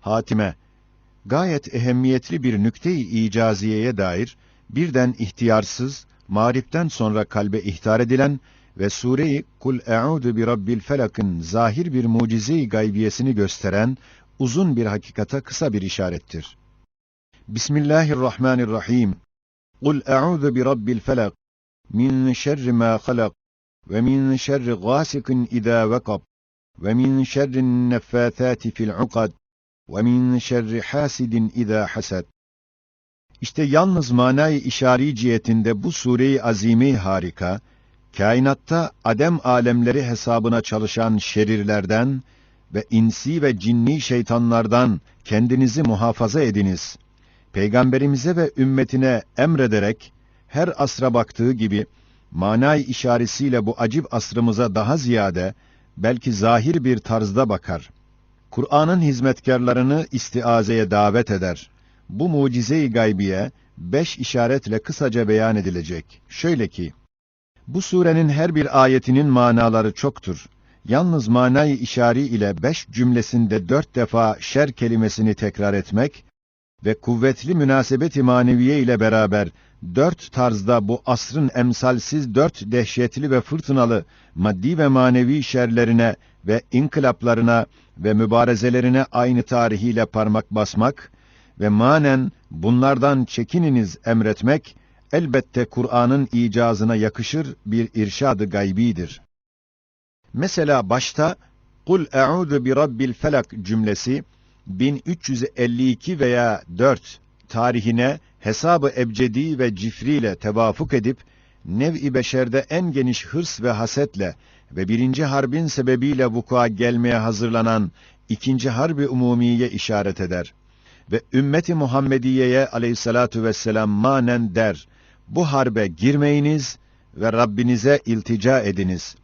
hatime, gayet ehemmiyetli bir nükte-i icaziyeye dair birden ihtiyarsız, mağripten sonra kalbe ihtar edilen ve sure-i Kul e'udu bi rabbil felak'ın zahir bir mucize-i gaybiyesini gösteren uzun bir hakikata kısa bir işarettir. Bismillahirrahmanirrahim. Kul e'udu bi rabbil felak min şerri ma halak ve min şerri gasikin idâ vekab ve min şerrin neffâthâti fil ukad min şerri hasidin idâ hasad. İşte yalnız manayı işari cihetinde bu sure-i azime harika, kainatta adem alemleri hesabına çalışan şerirlerden ve insi ve cinni şeytanlardan kendinizi muhafaza ediniz. Peygamberimize ve ümmetine emrederek, her asra baktığı gibi, manay işaretiyle bu acip asrımıza daha ziyade, belki zahir bir tarzda bakar. Kur'an'ın hizmetkarlarını istiazeye davet eder. Bu mucize-i gaybiye, beş işaretle kısaca beyan edilecek. Şöyle ki, bu surenin her bir ayetinin manaları çoktur. Yalnız manayı işari ile beş cümlesinde dört defa şer kelimesini tekrar etmek ve kuvvetli münasebet-i maneviye ile beraber dört tarzda bu asrın emsalsiz dört dehşetli ve fırtınalı maddi ve manevi şerlerine ve inkılaplarına ve mübarezelerine aynı tarihiyle parmak basmak ve manen bunlardan çekininiz emretmek, elbette Kur'an'ın icazına yakışır bir irşadı gaybidir. Mesela başta Kul e'udu bi rabbil felak cümlesi 1352 veya 4 tarihine hesabı ebcedi ve cifriyle tevafuk edip nev-i beşerde en geniş hırs ve hasetle ve birinci harbin sebebiyle vuku'a gelmeye hazırlanan ikinci harbi umumiye işaret eder. Ve ümmeti Muhammediye'ye aleyhissalatu vesselam manen der, bu harbe girmeyiniz ve Rabbinize iltica ediniz.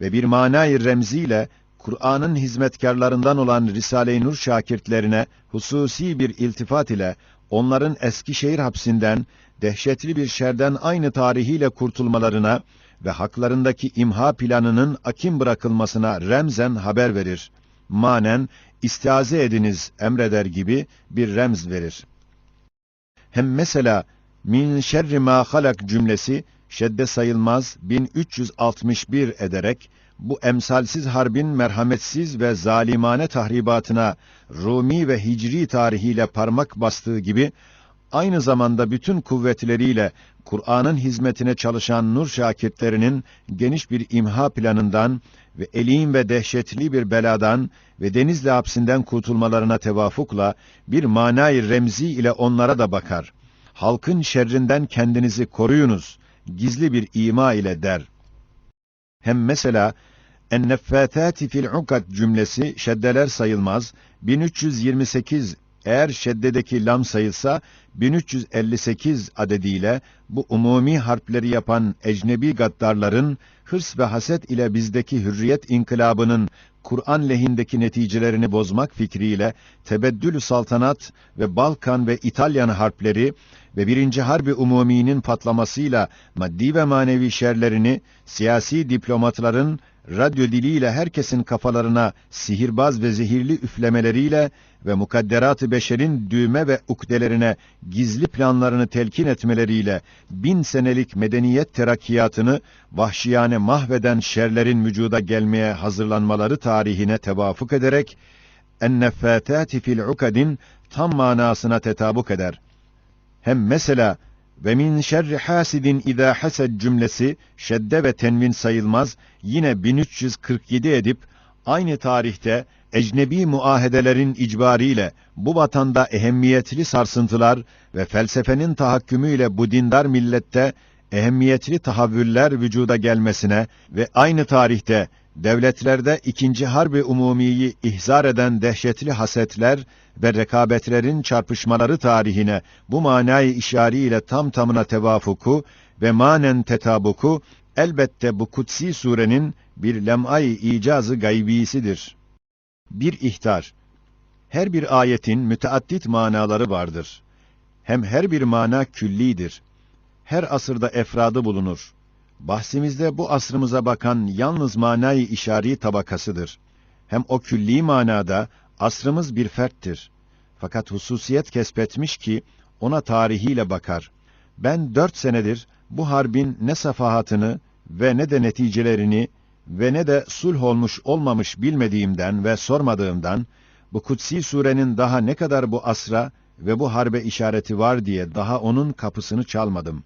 Ve bir manayı remziyle Kur'an'ın hizmetkarlarından olan Risale-i Nur şakirtlerine hususi bir iltifat ile onların Eskişehir hapsinden dehşetli bir şerden aynı tarihiyle kurtulmalarına ve haklarındaki imha planının akim bırakılmasına remzen haber verir. Manen istiaze ediniz emreder gibi bir remz verir. Hem mesela min şerri ma halak cümlesi şedde sayılmaz 1361 ederek bu emsalsiz harbin merhametsiz ve zalimane tahribatına Rumi ve Hicri tarihiyle parmak bastığı gibi aynı zamanda bütün kuvvetleriyle Kur'an'ın hizmetine çalışan nur şakirtlerinin geniş bir imha planından ve elin ve dehşetli bir beladan ve denizli hapsinden kurtulmalarına tevafukla bir manayı remzi ile onlara da bakar. Halkın şerrinden kendinizi koruyunuz, gizli bir ima ile der. Hem mesela enneffâtâti fil ukad cümlesi şeddeler sayılmaz, 1328 eğer şeddedeki lam sayılsa 1358 adediyle bu umumi harpleri yapan ecnebi gaddarların hırs ve haset ile bizdeki hürriyet inkılabının Kur'an lehindeki neticelerini bozmak fikriyle tebeddül saltanat ve Balkan ve İtalyan harpleri ve birinci harbi umuminin patlamasıyla maddi ve manevi şerlerini siyasi diplomatların radyo diliyle herkesin kafalarına sihirbaz ve zehirli üflemeleriyle ve mukadderat-ı beşerin düğme ve ukdelerine gizli planlarını telkin etmeleriyle bin senelik medeniyet terakkiyatını vahşiyane mahveden şerlerin vücuda gelmeye hazırlanmaları tarihine tevafuk ederek enneffâtâti fil ukadin tam manasına tetabuk eder. Hem mesela ve min şerri hasidin idâ hased cümlesi şedde ve tenvin sayılmaz yine 1347 edip aynı tarihte ecnebi muahedelerin icbariyle bu vatanda ehemmiyetli sarsıntılar ve felsefenin tahakkümüyle bu dindar millette ehemmiyetli tahavvüller vücuda gelmesine ve aynı tarihte devletlerde ikinci harbi umumiyi ihzar eden dehşetli hasetler ve rekabetlerin çarpışmaları tarihine bu manayı işariyle tam tamına tevafuku ve manen tetabuku elbette bu kutsi surenin bir lem'ay icazı gaybisidir. Bir ihtar. Her bir ayetin müteaddit manaları vardır. Hem her bir mana küllidir. Her asırda efradı bulunur. Bahsimizde bu asrımıza bakan yalnız manayı işari tabakasıdır. Hem o külli manada asrımız bir ferttir. Fakat hususiyet kesbetmiş ki ona tarihiyle bakar. Ben dört senedir bu harbin ne safahatını ve ne de neticelerini ve ne de sulh olmuş olmamış bilmediğimden ve sormadığımdan bu kutsi surenin daha ne kadar bu asra ve bu harbe işareti var diye daha onun kapısını çalmadım.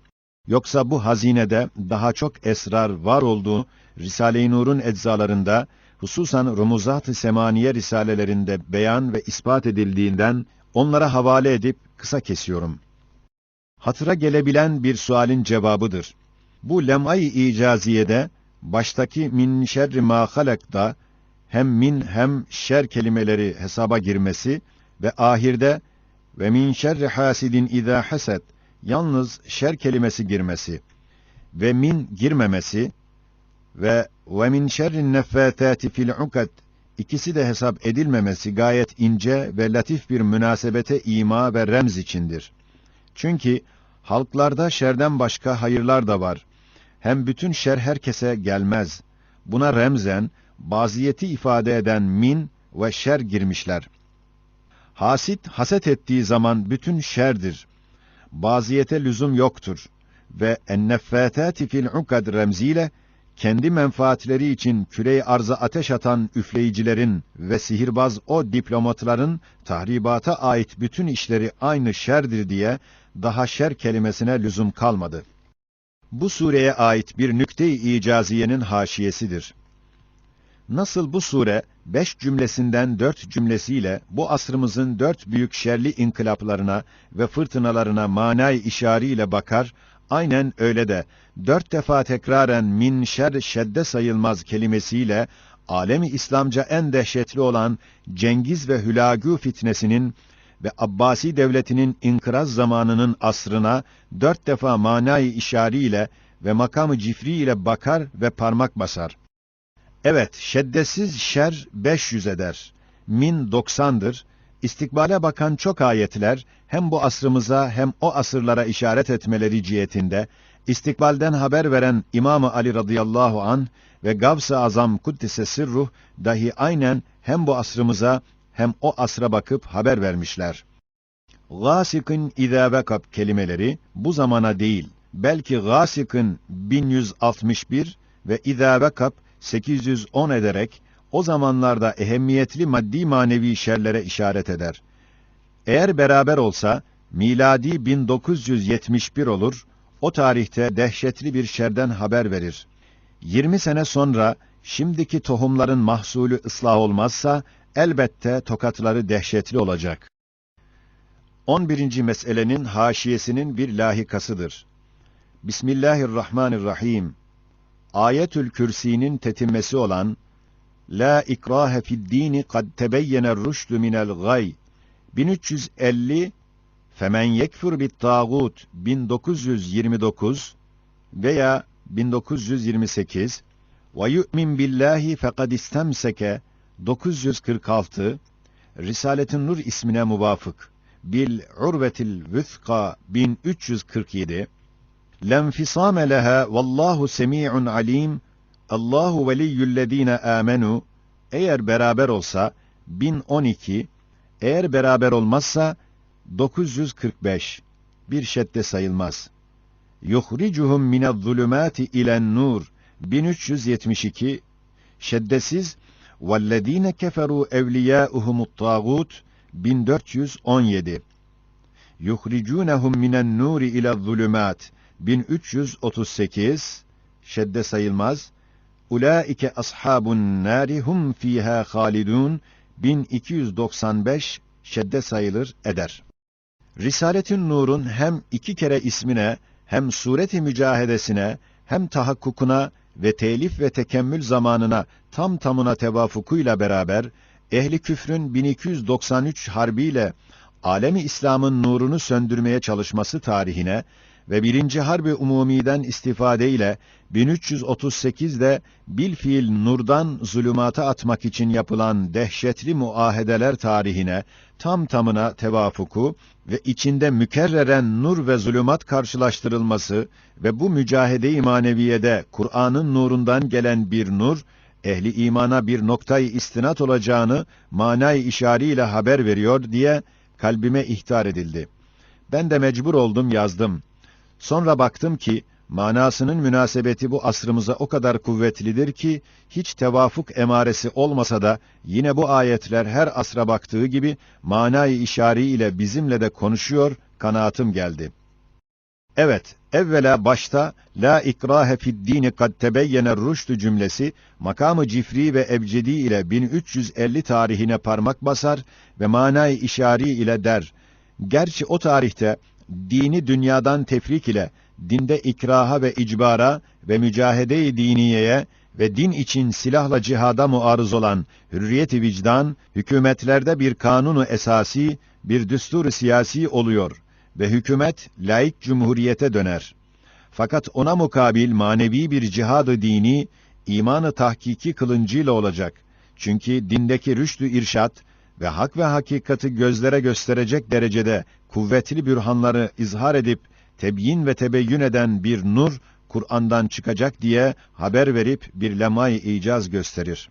Yoksa bu hazinede daha çok esrar var olduğu Risale-i Nur'un eczalarında hususan Rumuzat-ı Semaniye risalelerinde beyan ve ispat edildiğinden onlara havale edip kısa kesiyorum. Hatıra gelebilen bir sualin cevabıdır. Bu lem'ay-i icaziyede baştaki min şerri ma halak'ta hem min hem şer kelimeleri hesaba girmesi ve ahirde ve min şerri hasidin izâ hased yalnız şer kelimesi girmesi ve min girmemesi ve ve min şerrin neffâtâti fil ukad ikisi de hesap edilmemesi gayet ince ve latif bir münasebete ima ve remz içindir. Çünkü halklarda şerden başka hayırlar da var. Hem bütün şer herkese gelmez. Buna remzen, baziyeti ifade eden min ve şer girmişler. Hasit, haset ettiği zaman bütün şerdir. Baziyete lüzum yoktur. Ve enneffâtâti fil ukad remziyle, kendi menfaatleri için küre arza ateş atan üfleyicilerin ve sihirbaz o diplomatların tahribata ait bütün işleri aynı şerdir diye daha şer kelimesine lüzum kalmadı. Bu sureye ait bir nükte-i icaziyenin haşiyesidir. Nasıl bu sure beş cümlesinden dört cümlesiyle bu asrımızın dört büyük şerli inkılaplarına ve fırtınalarına manay işariyle bakar, aynen öyle de dört defa tekraren min şer şedde sayılmaz kelimesiyle alemi İslamca en dehşetli olan Cengiz ve Hülagü fitnesinin ve Abbasi devletinin inkıraz zamanının asrına dört defa manayı işariyle ve makamı cifri ile bakar ve parmak basar. Evet, şeddesiz şer 500 eder. Min 90'dır. İstikbale bakan çok ayetler hem bu asrımıza hem o asırlara işaret etmeleri cihetinde istikbalden haber veren İmam Ali radıyallahu an ve Gavs-ı Azam Kuddise Sirruh dahi aynen hem bu asrımıza hem o asra bakıp haber vermişler. Gâsikın idâ vekab kelimeleri bu zamana değil, belki gâsikın 1161 ve idâ vekab 810 ederek o zamanlarda ehemmiyetli maddi manevi şerlere işaret eder. Eğer beraber olsa miladi 1971 olur, o tarihte dehşetli bir şerden haber verir. 20 sene sonra şimdiki tohumların mahsulü ıslah olmazsa elbette tokatları dehşetli olacak. 11. meselenin haşiyesinin bir lahikasıdır. Bismillahirrahmanirrahim. Ayetül Kürsi'nin tetimmesi olan La ikrahe fid dini kad tebeyyene rüştü minel gay 1350 Femen yekfur bit tağut 1929 veya 1928 ve yu'min billahi fekad istemseke 946 Risaletin Nur ismine muvafık bil urvetil vüthqa 1347 lenfisame leha vallahu semi'un alim Allahu veliyyüllezine amenu eğer beraber olsa 1012 eğer beraber olmazsa 945 bir şedde sayılmaz. Yuhricuhum minez-zulumati ilen nur 1372 şeddesiz vellezine keferu evliyâuhumut tağut 1417 yuhricunhum minen nuri ilez-zulumat 1338 şedde sayılmaz. Ulaike ashabun nari hum fiha halidun 1295 şedde sayılır eder. Risaletin Nur'un hem iki kere ismine, hem sureti mücahedesine, hem tahakkukuna ve telif ve tekemmül zamanına tam tamına tevafukuyla beraber, ehli küfrün 1293 harbiyle alemi İslam'ın nurunu söndürmeye çalışması tarihine ve birinci harbi umumiden istifade ile 1338'de bilfiil nurdan zulümata atmak için yapılan dehşetli muahedeler tarihine tam tamına tevafuku ve içinde mükerreren nur ve zulümat karşılaştırılması ve bu mücahede-i maneviyede Kur'an'ın nurundan gelen bir nur, ehli imana bir noktayı istinat olacağını manay işariyle haber veriyor diye kalbime ihtar edildi. Ben de mecbur oldum yazdım. Sonra baktım ki manasının münasebeti bu asrımıza o kadar kuvvetlidir ki hiç tevafuk emaresi olmasa da yine bu ayetler her asra baktığı gibi manayı işari ile bizimle de konuşuyor kanaatim geldi. Evet, evvela başta la ikrahe fid dini kad tebeyyene rüştü cümlesi makamı cifri ve ebcedi ile 1350 tarihine parmak basar ve manayı işari ile der. Gerçi o tarihte dini dünyadan tefrik ile dinde ikraha ve icbara ve mücahede-i diniyeye ve din için silahla cihada muarız olan hürriyet-i vicdan, hükümetlerde bir kanunu esasi, bir düstur siyasi oluyor ve hükümet laik cumhuriyete döner. Fakat ona mukabil manevi bir cihadı dini, imanı tahkiki kılıncıyla olacak. Çünkü dindeki rüştü irşat ve hak ve hakikati gözlere gösterecek derecede kuvvetli bürhanları izhar edip tebyin ve tebeyyün eden bir nur Kur'an'dan çıkacak diye haber verip bir lemay icaz gösterir.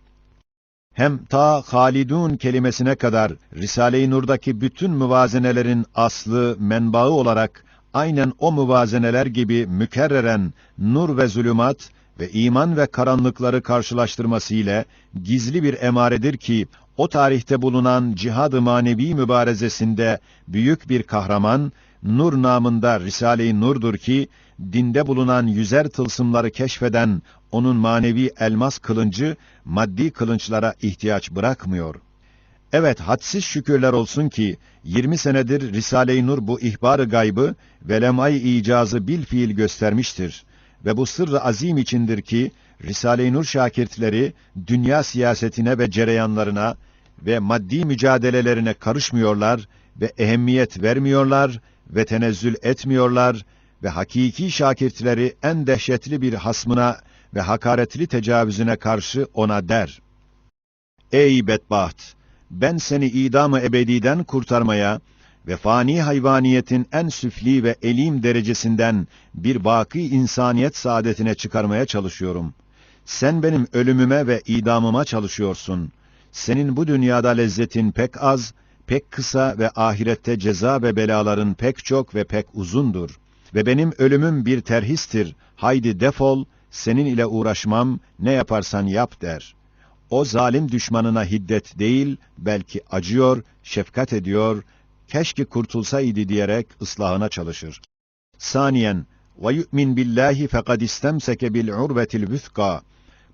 Hem ta Halidun kelimesine kadar Risale-i Nur'daki bütün müvazenelerin aslı, menbaı olarak aynen o müvazeneler gibi mükerreren nur ve zulümat ve iman ve karanlıkları karşılaştırması ile gizli bir emaredir ki o tarihte bulunan cihad-ı manevi mübarezesinde büyük bir kahraman Nur namında Risale-i Nur'dur ki dinde bulunan yüzer tılsımları keşfeden onun manevi elmas kılıncı maddi kılınçlara ihtiyaç bırakmıyor. Evet, hadsiz şükürler olsun ki 20 senedir Risale-i Nur bu ihbar-ı gaybı ve lemay icazı bil fiil göstermiştir ve bu sırrı azim içindir ki Risale-i Nur şakirtleri dünya siyasetine ve cereyanlarına ve maddi mücadelelerine karışmıyorlar ve ehemmiyet vermiyorlar ve tenezzül etmiyorlar ve hakiki şakirtleri en dehşetli bir hasmına ve hakaretli tecavüzüne karşı ona der. Ey bedbaht! Ben seni idamı ebediden kurtarmaya ve fani hayvaniyetin en süfli ve elim derecesinden bir vaki insaniyet saadetine çıkarmaya çalışıyorum. Sen benim ölümüme ve idamıma çalışıyorsun. Senin bu dünyada lezzetin pek az, pek kısa ve ahirette ceza ve belaların pek çok ve pek uzundur. Ve benim ölümüm bir terhistir. Haydi defol, senin ile uğraşmam, ne yaparsan yap der. O zalim düşmanına hiddet değil, belki acıyor, şefkat ediyor, keşke kurtulsaydı diyerek ıslahına çalışır. Saniyen, billahi fekad istemseke bil urvetil vüthka.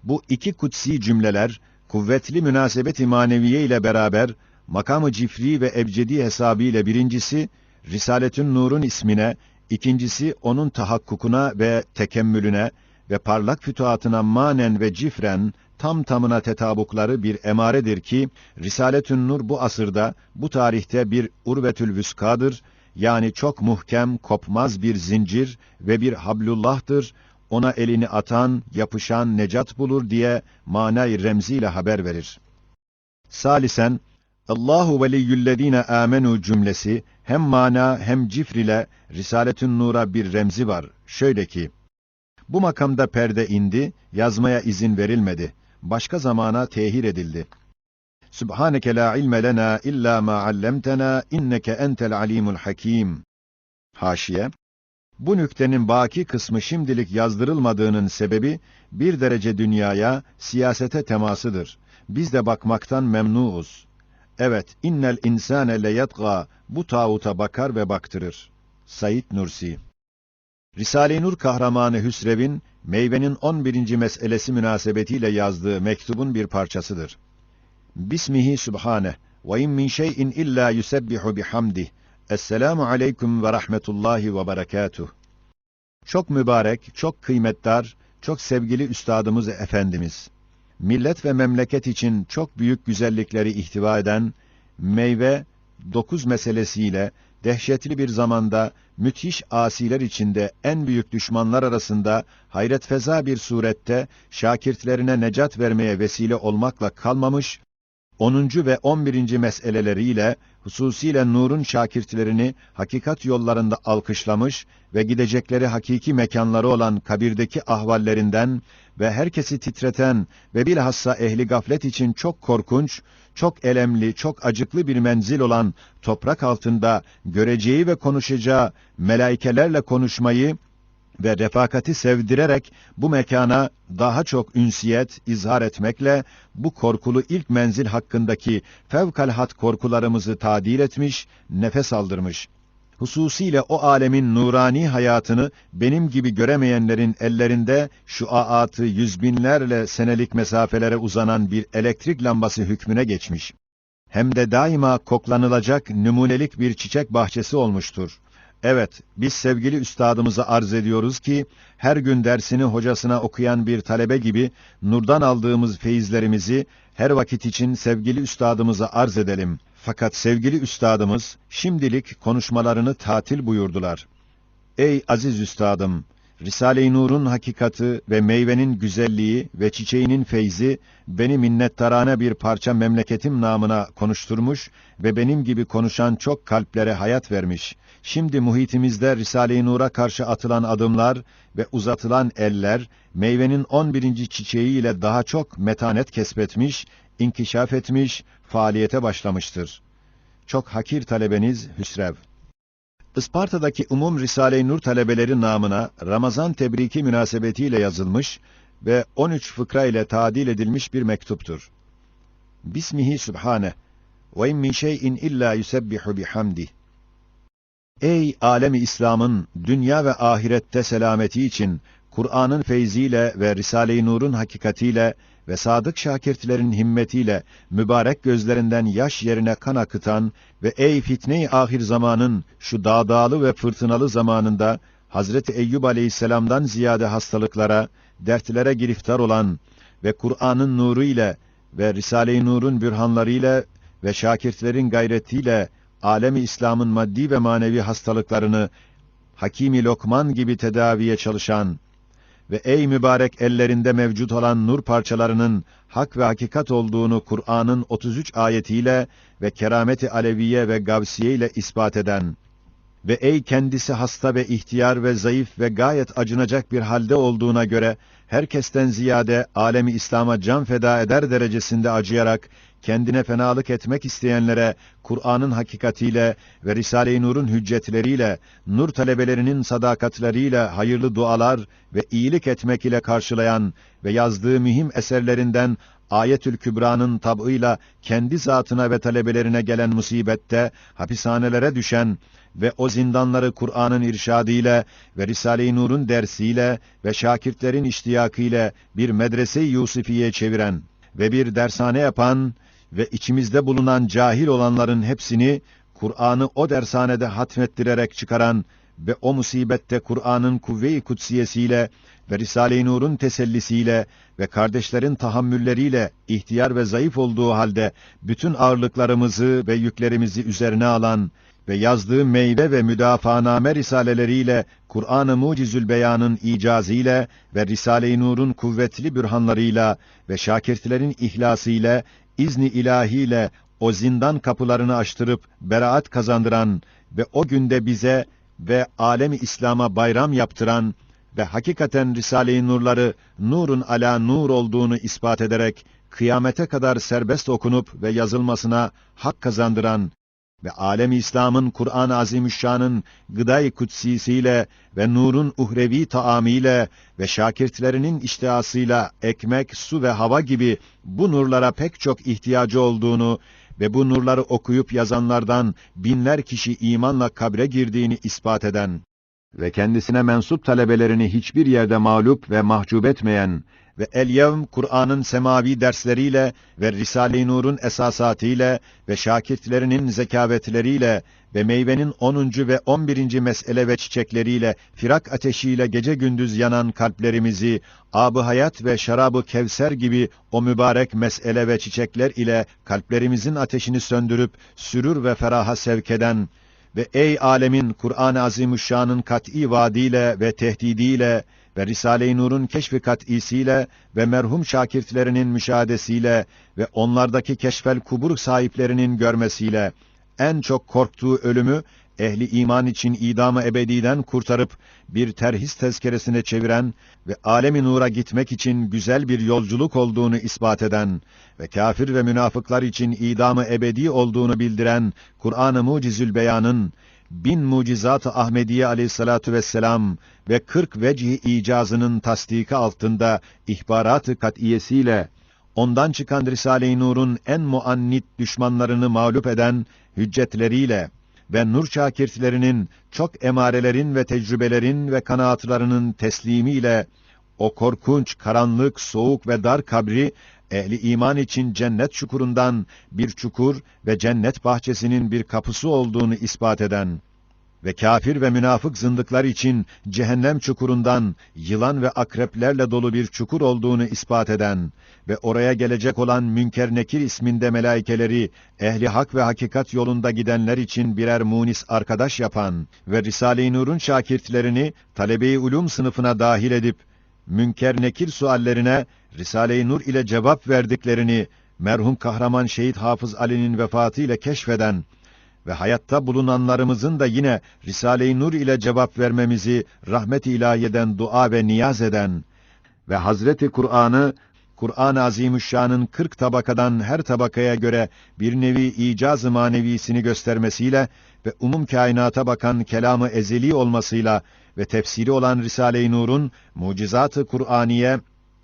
Bu iki kutsi cümleler, kuvvetli münasebet-i maneviye ile beraber, makamı cifri ve ebcedi hesabıyla birincisi, Risaletün Nur'un ismine, ikincisi onun tahakkukuna ve tekemmülüne ve parlak fütuhatına manen ve cifren, tam tamına tetabukları bir emaredir ki, Risaletün Nur bu asırda, bu tarihte bir urvetül vüskadır, yani çok muhkem, kopmaz bir zincir ve bir hablullah'tır, ona elini atan, yapışan necat bulur diye manay remziyle haber verir. Salisen, Allahu veliyyüllezine amenu cümlesi hem mana hem cifr ile Risaletün Nur'a bir remzi var. Şöyle ki, bu makamda perde indi, yazmaya izin verilmedi. Başka zamana tehir edildi. Subhaneke la ilme lena illa ma allamtena inneke entel alimul hakim. Haşiye Bu nüktenin baki kısmı şimdilik yazdırılmadığının sebebi bir derece dünyaya, siyasete temasıdır. Biz de bakmaktan memnuuz. Evet, innel insane leyetgâ bu tağuta bakar ve baktırır. Said Nursi Risale-i Nur kahramanı Hüsrev'in meyvenin 11. meselesi münasebetiyle yazdığı mektubun bir parçasıdır. Bismihi Sübhane ve in min şey'in illa yusebbihu bihamdih. Esselamu aleyküm ve rahmetullahi ve berekatuh. Çok mübarek, çok kıymetdar, çok sevgili üstadımız Efendimiz. Millet ve memleket için çok büyük güzellikleri ihtiva eden meyve dokuz meselesiyle dehşetli bir zamanda müthiş asiler içinde en büyük düşmanlar arasında hayret feza bir surette şakirtlerine necat vermeye vesile olmakla kalmamış, 10. ve 11. meseleleriyle hususiyle nurun şakirtlerini hakikat yollarında alkışlamış ve gidecekleri hakiki mekanları olan kabirdeki ahvallerinden ve herkesi titreten ve bilhassa ehli gaflet için çok korkunç, çok elemli, çok acıklı bir menzil olan toprak altında göreceği ve konuşacağı melaikelerle konuşmayı ve refakati sevdirerek bu mekana daha çok ünsiyet izhar etmekle bu korkulu ilk menzil hakkındaki fevkalhat korkularımızı tadil etmiş, nefes aldırmış. Hususiyle o alemin nurani hayatını benim gibi göremeyenlerin ellerinde şu aatı yüz binlerle senelik mesafelere uzanan bir elektrik lambası hükmüne geçmiş. Hem de daima koklanılacak numunelik bir çiçek bahçesi olmuştur. Evet, biz sevgili üstadımıza arz ediyoruz ki, her gün dersini hocasına okuyan bir talebe gibi, nurdan aldığımız feyizlerimizi, her vakit için sevgili üstadımıza arz edelim. Fakat sevgili üstadımız, şimdilik konuşmalarını tatil buyurdular. Ey aziz üstadım! Risale-i Nur'un hakikati ve meyvenin güzelliği ve çiçeğinin feyzi beni minnettarane bir parça memleketim namına konuşturmuş ve benim gibi konuşan çok kalplere hayat vermiş. Şimdi muhitimizde Risale-i Nur'a karşı atılan adımlar ve uzatılan eller meyvenin 11. çiçeğiyle daha çok metanet kesbetmiş, inkişaf etmiş, faaliyete başlamıştır. Çok hakir talebeniz Hüsrev. Isparta'daki Umum Risale-i Nur talebeleri namına Ramazan tebriki münasebetiyle yazılmış ve 13 fıkra ile tadil edilmiş bir mektuptur. Bismihi Sübhane ve in min şey'in illa yusebbihu bihamdi. Ey alemi İslam'ın dünya ve ahirette selameti için Kur'an'ın feyziyle ve Risale-i Nur'un hakikatiyle ve sadık şakirtlerin himmetiyle mübarek gözlerinden yaş yerine kan akıtan ve ey fitne-i ahir zamanın şu dağdağlı ve fırtınalı zamanında Hazreti Eyyub Aleyhisselam'dan ziyade hastalıklara, dertlere giriftar olan ve Kur'an'ın nuru ile ve Risale-i Nur'un bürhanları ile ve şakirtlerin gayretiyle alemi İslam'ın maddi ve manevi hastalıklarını Hakimi Lokman gibi tedaviye çalışan ve ey mübarek ellerinde mevcut olan nur parçalarının hak ve hakikat olduğunu Kur'an'ın 33 ayetiyle ve kerameti aleviye ve gavsiye ile ispat eden ve ey kendisi hasta ve ihtiyar ve zayıf ve gayet acınacak bir halde olduğuna göre herkesten ziyade alemi İslam'a can feda eder derecesinde acıyarak kendine fenalık etmek isteyenlere Kur'an'ın hakikatiyle ve Risale-i Nur'un hüccetleriyle, nur talebelerinin sadakatleriyle hayırlı dualar ve iyilik etmek ile karşılayan ve yazdığı mühim eserlerinden Ayetül Kübra'nın tabıyla kendi zatına ve talebelerine gelen musibette hapishanelere düşen ve o zindanları Kur'an'ın irşadıyla ve Risale-i Nur'un dersiyle ve şakirtlerin iştiyakıyla bir medrese-i Yusufiye çeviren ve bir dershane yapan ve içimizde bulunan cahil olanların hepsini Kur'an'ı o dershanede hatmettirerek çıkaran ve o musibette Kur'an'ın kuvve-i kutsiyesiyle ve Risale-i Nur'un tesellisiyle ve kardeşlerin tahammülleriyle ihtiyar ve zayıf olduğu halde bütün ağırlıklarımızı ve yüklerimizi üzerine alan ve yazdığı meyve ve müdafaaname risaleleriyle Kur'an-ı Mucizül Beyan'ın icazıyla ve Risale-i Nur'un kuvvetli bürhanlarıyla ve şakirtlerin ihlasıyla izni ilahiyle o zindan kapılarını açtırıp beraat kazandıran ve o günde bize ve alemi İslam'a bayram yaptıran ve hakikaten Risale-i Nurları nurun ala nur olduğunu ispat ederek kıyamete kadar serbest okunup ve yazılmasına hak kazandıran ve alem İslam'ın Kur'an-ı Azimüşşan'ın gıday kutsisiyle ve nurun uhrevi taamiyle ve şakirtlerinin iştihasıyla ekmek, su ve hava gibi bu nurlara pek çok ihtiyacı olduğunu ve bu nurları okuyup yazanlardan binler kişi imanla kabre girdiğini ispat eden ve kendisine mensup talebelerini hiçbir yerde mağlup ve mahcup etmeyen ve El-Yevm Kur'an'ın semavi dersleriyle ve Risale-i Nur'un esasatıyla ve şakirtlerinin zekavetleriyle ve meyvenin 10. ve 11. mesele ve çiçekleriyle firak ateşiyle gece gündüz yanan kalplerimizi ab hayat ve şarabı kevser gibi o mübarek mesele ve çiçekler ile kalplerimizin ateşini söndürüp sürür ve feraha sevk eden ve ey alemin Kur'an-ı Azimüşşan'ın kat'î vaadiyle ve tehdidiyle ve Risale-i Nur'un keşfi kat'isiyle ve merhum şakirtlerinin müşahadesiyle ve onlardaki keşfel kubur sahiplerinin görmesiyle en çok korktuğu ölümü ehli iman için idamı ebediden kurtarıp bir terhis tezkeresine çeviren ve alemi nura gitmek için güzel bir yolculuk olduğunu ispat eden ve kafir ve münafıklar için idamı ebedi olduğunu bildiren Kur'an-ı Mucizül Beyan'ın bin mucizat-ı Ahmediye aleyhissalatu vesselam ve kırk vecih icazının tasdiki altında ihbarat-ı kat'iyesiyle ondan çıkan Risale-i Nur'un en muannit düşmanlarını mağlup eden hüccetleriyle ve nur şakirtlerinin çok emarelerin ve tecrübelerin ve kanaatlarının teslimiyle o korkunç, karanlık, soğuk ve dar kabri ehli iman için cennet çukurundan bir çukur ve cennet bahçesinin bir kapısı olduğunu ispat eden ve kafir ve münafık zındıklar için cehennem çukurundan yılan ve akreplerle dolu bir çukur olduğunu ispat eden ve oraya gelecek olan Münker Nekir isminde melaikeleri ehli hak ve hakikat yolunda gidenler için birer munis arkadaş yapan ve Risale-i Nur'un şakirtlerini talebe-i ulum sınıfına dahil edip Münker Nekir suallerine Risale-i Nur ile cevap verdiklerini merhum kahraman şehit Hafız Ali'nin vefatı ile keşfeden ve hayatta bulunanlarımızın da yine Risale-i Nur ile cevap vermemizi rahmet-i ilahiyeden dua ve niyaz eden ve Hazreti Kur'an'ı Kur'an-ı Azimüşşan'ın 40 tabakadan her tabakaya göre bir nevi icaz-ı manevisini göstermesiyle ve umum kainata bakan kelamı ezeli olmasıyla ve tefsiri olan Risale-i Nur'un mucizat-ı Kur'aniye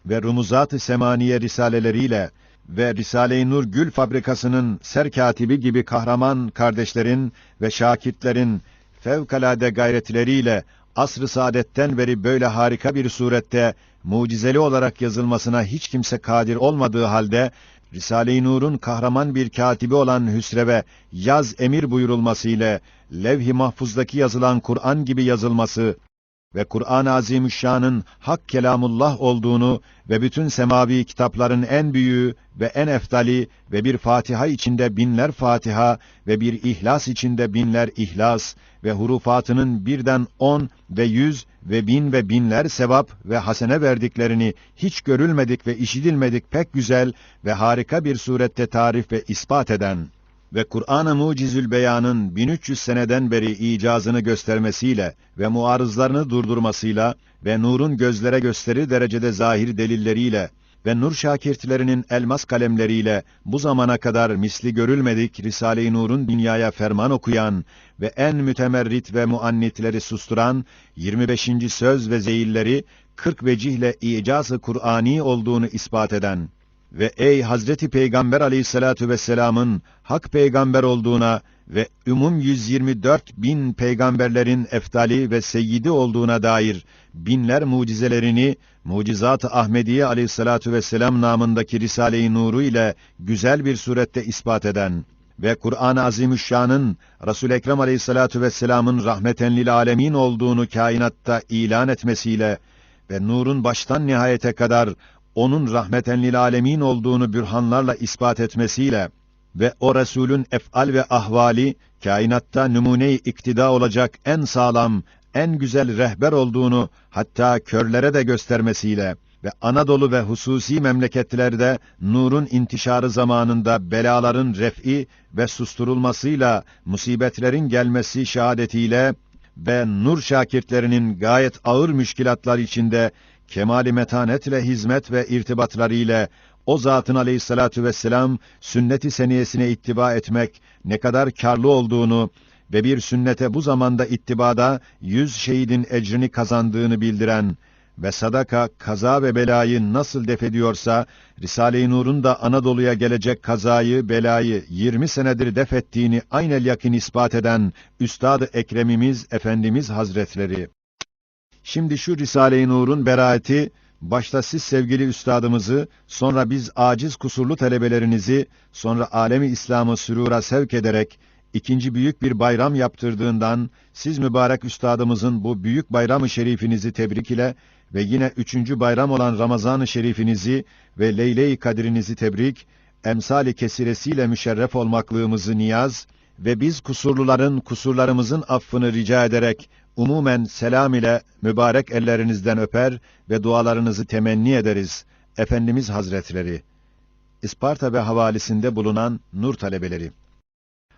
ve rumuzat-ı semaniye risaleleriyle ve Risale-i Nur Gül Fabrikası'nın serkatibi gibi kahraman kardeşlerin ve şakitlerin fevkalade gayretleriyle asr-ı saadetten beri böyle harika bir surette mucizeli olarak yazılmasına hiç kimse kadir olmadığı halde Risale-i Nur'un kahraman bir katibi olan Hüsrev'e yaz emir buyurulması ile levh-i mahfuzdaki yazılan Kur'an gibi yazılması ve Kur'an-ı Azimüşşan'ın hak kelamullah olduğunu ve bütün semavi kitapların en büyüğü ve en eftali ve bir Fatiha içinde binler Fatiha ve bir İhlas içinde binler İhlas ve hurufatının birden on ve yüz ve bin ve binler sevap ve hasene verdiklerini hiç görülmedik ve işitilmedik pek güzel ve harika bir surette tarif ve ispat eden ve Kur'an-ı Mucizül Beyan'ın 1300 seneden beri icazını göstermesiyle ve muarızlarını durdurmasıyla ve nurun gözlere gösterir derecede zahir delilleriyle ve nur şakirtlerinin elmas kalemleriyle bu zamana kadar misli görülmedik Risale-i Nur'un dünyaya ferman okuyan ve en mütemerrit ve muannitleri susturan 25. söz ve zeyilleri 40 vecihle icaz-ı Kur'ani olduğunu ispat eden ve ey Hazreti Peygamber aleyhissalatu vesselamın hak peygamber olduğuna ve umum 124 bin peygamberlerin eftali ve seyyidi olduğuna dair binler mucizelerini Mucizat-ı Ahmediye aleyhissalatu vesselam namındaki Risale-i Nuru ile güzel bir surette ispat eden ve Kur'an-ı Azimüşşan'ın Resul Ekrem Aleyhissalatu vesselam'ın rahmeten lil alemin olduğunu kainatta ilan etmesiyle ve nurun baştan nihayete kadar onun rahmeten lil alemin olduğunu bürhanlarla ispat etmesiyle ve o Resulün ef'al ve ahvali kainatta numune-i iktida olacak en sağlam, en güzel rehber olduğunu hatta körlere de göstermesiyle ve Anadolu ve hususi memleketlerde nurun intişarı zamanında belaların ref'i ve susturulmasıyla musibetlerin gelmesi şehadetiyle ve nur şakirtlerinin gayet ağır müşkilatlar içinde kemali metanetle hizmet ve irtibatları ile o zatın aleyhissalatu vesselam sünnet-i seniyesine ittiba etmek ne kadar karlı olduğunu ve bir sünnete bu zamanda ittibada yüz şehidin ecrini kazandığını bildiren ve sadaka kaza ve belayı nasıl def ediyorsa Risale-i Nur'un da Anadolu'ya gelecek kazayı belayı 20 senedir def ettiğini aynel yakin ispat eden Üstad-ı Ekremimiz Efendimiz Hazretleri Şimdi şu Risale-i Nur'un beraati, başta siz sevgili üstadımızı, sonra biz aciz kusurlu talebelerinizi, sonra alemi İslam'ı sürura sevk ederek, ikinci büyük bir bayram yaptırdığından, siz mübarek üstadımızın bu büyük bayram-ı şerifinizi tebrik ile ve yine üçüncü bayram olan Ramazan-ı şerifinizi ve Leyle-i Kadirinizi tebrik, emsali kesiresiyle müşerref olmaklığımızı niyaz ve biz kusurluların kusurlarımızın affını rica ederek umumen selam ile mübarek ellerinizden öper ve dualarınızı temenni ederiz. Efendimiz Hazretleri, İsparta ve havalisinde bulunan nur talebeleri.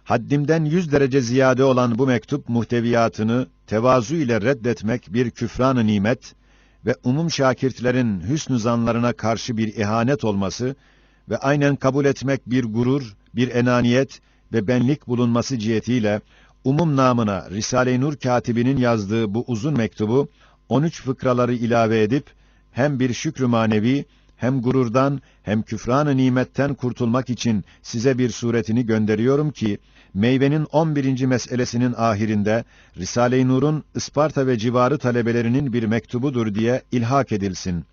Haddimden yüz derece ziyade olan bu mektup muhteviyatını tevazu ile reddetmek bir küfran-ı nimet ve umum şakirtlerin hüsnü zanlarına karşı bir ihanet olması ve aynen kabul etmek bir gurur, bir enaniyet ve benlik bulunması cihetiyle umum namına Risale-i Nur katibinin yazdığı bu uzun mektubu 13 fıkraları ilave edip hem bir şükrü manevi hem gururdan hem küfran-ı nimetten kurtulmak için size bir suretini gönderiyorum ki meyvenin 11. meselesinin ahirinde Risale-i Nur'un Isparta ve civarı talebelerinin bir mektubudur diye ilhak edilsin.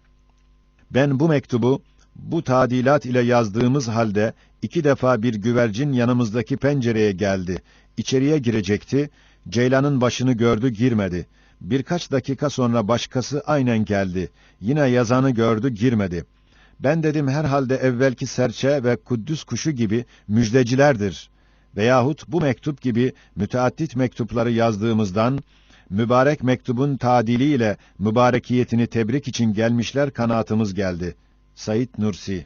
Ben bu mektubu bu tadilat ile yazdığımız halde iki defa bir güvercin yanımızdaki pencereye geldi. İçeriye girecekti. Ceylan'ın başını gördü girmedi. Birkaç dakika sonra başkası aynen geldi. Yine yazanı gördü girmedi. Ben dedim herhalde evvelki serçe ve kuddüs kuşu gibi müjdecilerdir. Veyahut bu mektup gibi müteaddit mektupları yazdığımızdan mübarek mektubun tadiliyle mübarekiyetini tebrik için gelmişler kanaatımız geldi. Said Nursi